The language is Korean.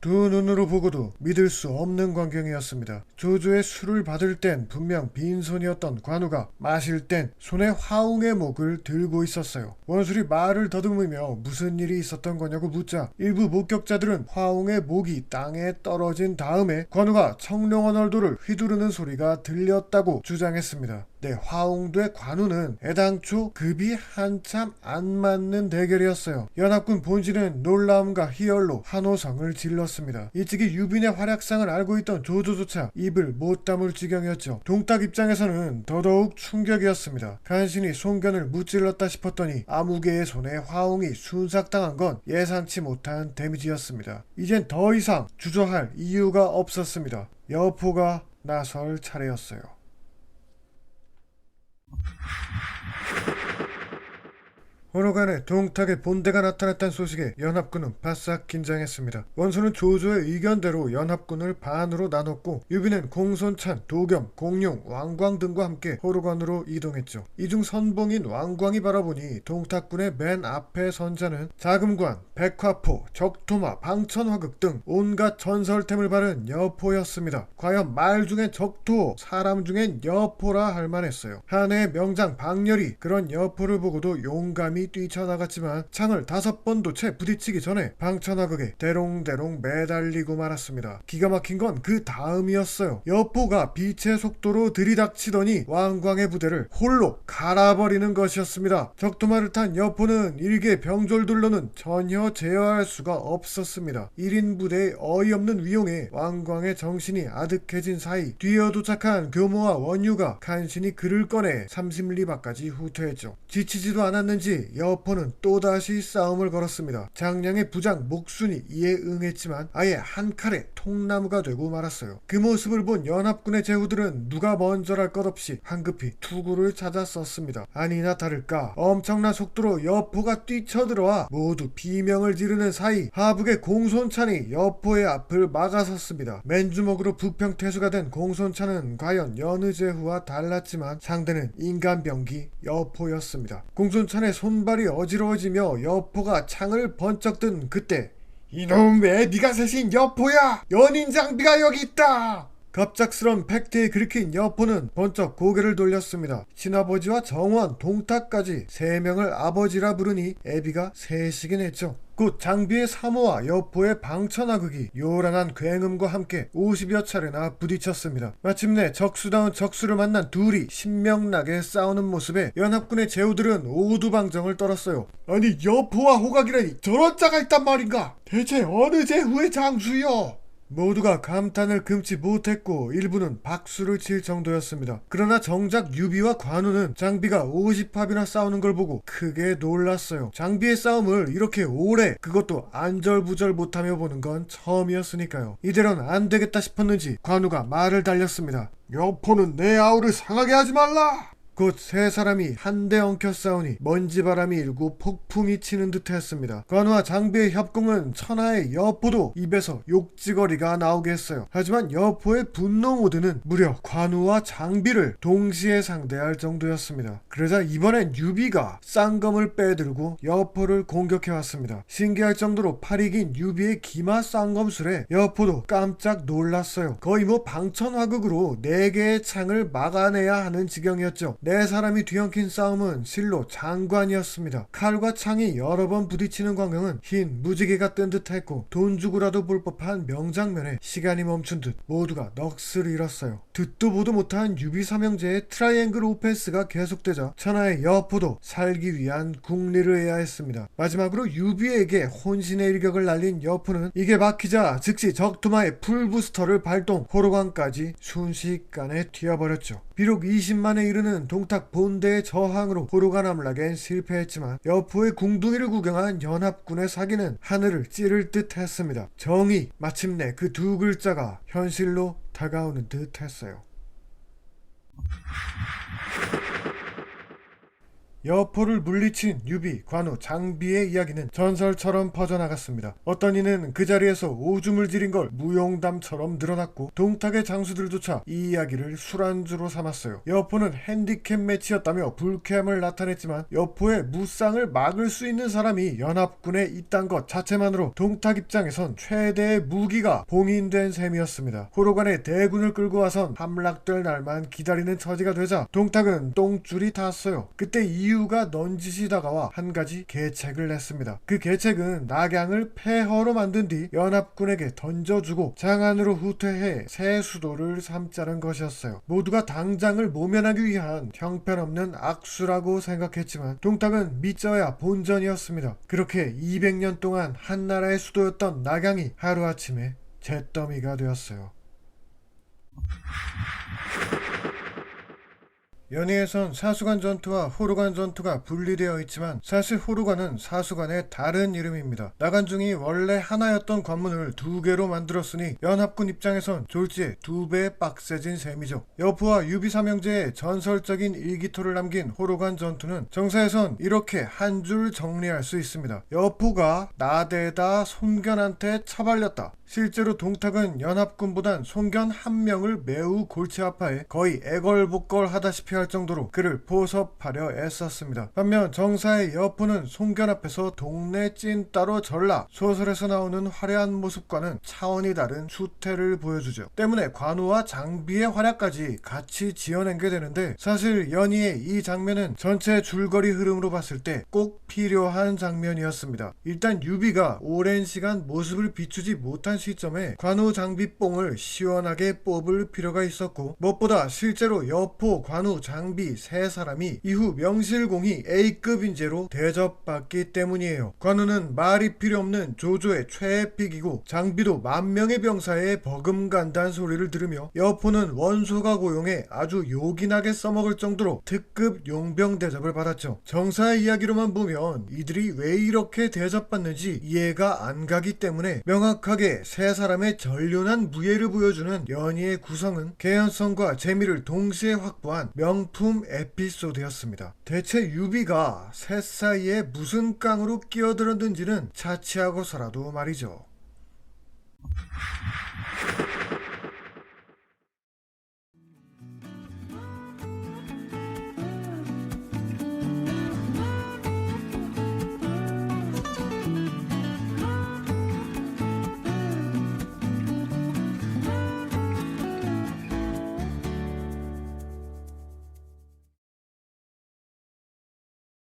두 눈으로 보고도 믿을 수 없는 광경이었습니다. 조조의 술을 받을 땐 분명 빈손이었던 관우가 마실 땐 손에 화웅의 목을 들고 있었어요. 원술이 말을 더듬으며 무슨 일이 있었던 거냐고 묻자 일부 목격자들은 화웅의 목이 땅에 떨어진 다음에 관우가 청룡원 얼도를 휘두르는 소리가 들렸다고 주장했습니다. 네, 화웅도의 관우는 애당초 급이 한참 안 맞는 대결이었어요. 연합군 본진은 놀라움과 희열로 한호성을 질렀습니다. 일찍이 유빈의 활약상을 알고 있던 조조조차 입을 못 다물 지경이었죠. 동탁 입장에서는 더더욱 충격이었습니다. 간신히 송견을 무찔렀다 싶었더니 아무개의 손에 화웅이 순삭당한 건 예상치 못한 데미지였습니다. 이젠 더 이상 주저할 이유가 없었습니다. 여포가 나설 차례였어요. Thank you. 호로간에 동탁의 본대가 나타났다는 소식에 연합군은 바싹 긴장했습니다. 원소는 조조의 의견대로 연합군을 반으로 나눴고 유비는 공손찬, 도겸, 공룡, 왕광 등과 함께 호로관으로 이동했죠. 이중 선봉인 왕광이 바라보니 동탁군의 맨 앞에 선자는 자금관, 백화포, 적토마, 방천화극 등 온갖 전설템을 바른 여포였습니다. 과연 말 중엔 적토, 사람 중엔 여포라 할 만했어요. 한해의 명장 박렬이 그런 여포를 보고도 용감히 뛰쳐나갔지만 창을 다섯 번도 채 부딪히기 전에 방천화극에 대롱대롱 매달리고 말았습니다. 기가 막힌 건 그 다음이었어요. 여포가 빛의 속도로 들이닥치더니 왕광의 부대를 홀로 갈아버리는 것이었습니다. 적토마를 탄 여포는 일개 병졸들로는 전혀 제어할 수가 없었습니다. 1인 부대의 어이없는 위용에 왕광의 정신이 아득해진 사이 뒤어 도착한 교모와 원유가 간신히 글을 꺼내 삼십리 밖까지 후퇴했죠. 지치지도 않았는지 여포는 또다시 싸움을 걸었습니다. 장량의 부장 목순이 이에 응했지만 아예 한 칼에 통나무가 되고 말았어요. 그 모습을 본 연합군의 제후들은 누가 먼저랄 것 없이 황급히 투구를 찾아 썼습니다. 아니나 다를까 엄청난 속도로 여포가 뛰쳐들어와 모두 비명을 지르는 사이 하북의 공손찬이 여포의 앞을 막아섰습니다. 맨주먹으로 부평태수가 된 공손찬은 과연 여느 제후와 달랐지만 상대는 인간병기 여포였습니다. 공손찬의 손 발이 어지러워지며 여포가 창을 번쩍 든 그때 이놈 왜 네가 세신 여포야 연인 장비가 여기 있다 갑작스런 팩트에 긁힌 여포는 번쩍 고개를 돌렸습니다. 친아버지와 정원, 동탁까지 세 명을 아버지라 부르니 애비가 셋이긴 했죠. 곧 장비의 사모와 여포의 방천하극이 요란한 굉음과 함께 50여 차례나 부딪혔습니다. 마침내 적수다운 적수를 만난 둘이 신명나게 싸우는 모습에 연합군의 제후들은 오두방정을 떨었어요. 아니 여포와 호각이라니 저런 자가 있단 말인가? 대체 어느 제후의 장수요? 모두가 감탄을 금치 못했고 일부는 박수를 칠 정도였습니다. 그러나 정작 유비와 관우는 장비가 50합이나 싸우는 걸 보고 크게 놀랐어요. 장비의 싸움을 이렇게 오래 그것도 안절부절 못하며 보는 건 처음이었으니까요. 이대로는 안 되겠다 싶었는지 관우가 말을 달렸습니다. 여포는 내 아우를 상하게 하지 말라! 곧 세 사람이 한데 엉켜 싸우니 먼지바람이 일고 폭풍이 치는 듯 했습니다. 관우와 장비의 협공은 천하의 여포도 입에서 욕지거리가 나오게 했어요. 하지만 여포의 분노 모드는 무려 관우와 장비를 동시에 상대할 정도였습니다. 그러자 이번엔 유비가 쌍검을 빼들고 여포를 공격해왔습니다. 신기할 정도로 팔이 긴 유비의 기마 쌍검술에 여포도 깜짝 놀랐어요. 거의 뭐 방천화극으로 네개의 창을 막아내야 하는 지경이었죠. 네 사람이 뒤엉킨 싸움은 실로 장관이었습니다. 칼과 창이 여러 번 부딪히는 광경은 흰 무지개가 뜬 듯했고 돈 주고라도 볼 법한 명장면에 시간이 멈춘 듯 모두가 넋을 잃었어요. 듣도 보도 못한 유비 삼형제의 트라이앵글 오펜스가 계속되자 천하의 여포도 살기 위한 국리를 해야 했습니다. 마지막으로 유비에게 혼신의 일격을 날린 여포는 이게 막히자 즉시 적투마의 풀부스터를 발동 호로관까지 순식간에 튀어버렸죠. 비록 20만에 이르는 동탁 본대의 저항으로 호로관 함락엔 실패했지만 여포의 궁둥이를 구경한 연합군의 사기는 하늘을 찌를 듯 했습니다. 정의 마침내 그 두 글자가 현실로 다가오는 듯 했어요. 여포를 물리친 유비, 관우, 장비의 이야기는 전설처럼 퍼져나갔습니다. 어떤 이는 그 자리에서 오줌을 지린 걸 무용담처럼 늘어났고 동탁의 장수들조차 이 이야기를 술안주로 삼았어요. 여포는 핸디캡 매치였다며 불쾌함을 나타냈지만 여포의 무쌍을 막을 수 있는 사람이 연합군에 있단 것 자체만으로 동탁 입장에선 최대의 무기가 봉인된 셈이었습니다. 호로관의 대군을 끌고 와선 함락될 날만 기다리는 처지가 되자 동탁은 똥줄이 탔어요. 그때 이 유가 넌지시 다가와 한 가지 계책을 냈습니다. 그 계책은 낙양을 폐허로 만든 뒤 연합군에게 던져주고 장안으로 후퇴해 새 수도를 삼자는 것이었어요. 모두가 당장을 모면하기 위한 형편없는 악수라고 생각했지만 동탁은 믿져야 본전이었습니다. 그렇게 200년 동안 한나라의 수도였던 낙양이 하루아침에 잿더미가 되었어요. 연희에선 사수관 전투와 호루관 전투가 분리되어 있지만 사실 호루관은 사수관의 다른 이름입니다. 나간중이 원래 하나였던 관문을 두 개로 만들었으니 연합군 입장에선 졸지에 두 배 빡세진 셈이죠. 여포와 유비 삼형제의 전설적인 일기토를 남긴 호루관 전투는 정사에선 이렇게 한 줄 정리할 수 있습니다. 여포가 나대다 손견한테 처발렸다. 실제로 동탁은 연합군보단 손견 한 명을 매우 골치 아파해 거의 애걸복걸 하다시피 할 정도로 그를 포섭하려 애썼습니다. 반면 정사의 여포는 손견 앞에서 동네 찐 따로 전라 소설에서 나오는 화려한 모습과는 차원이 다른 수태를 보여주죠. 때문에 관우와 장비의 활약까지 같이 지어낸 게 되는데 사실 연희의 이 장면은 전체 줄거리 흐름으로 봤을 때 꼭 필요한 장면이었습니다. 일단 유비가 오랜 시간 모습을 비추지 못한 시점에 관우 장비 뽕을 시원하게 뽑을 필요가 있었고 무엇보다 실제로 여포, 관우, 장비 세 사람이 이후 명실공히 A급 인재로 대접받기 때문이에요. 관우는 말이 필요 없는 조조의 최애픽이고 장비도 만 명의 병사에 버금간다는 소리를 들으며 여포는 원소가 고용해 아주 요긴하게 써먹을 정도로 특급 용병 대접을 받았죠. 정사의 이야기로만 보면 이들이 왜 이렇게 대접받는지 이해가 안 가기 때문에 명확하게 세 사람의 전륜한 무예를 보여주는 연희의 구성은 개연성과 재미를 동시에 확보한 명품 에피소드였습니다. 대체 유비가 셋 사이에 무슨 깡으로 끼어들었는지는 차치하고서라도 말이죠.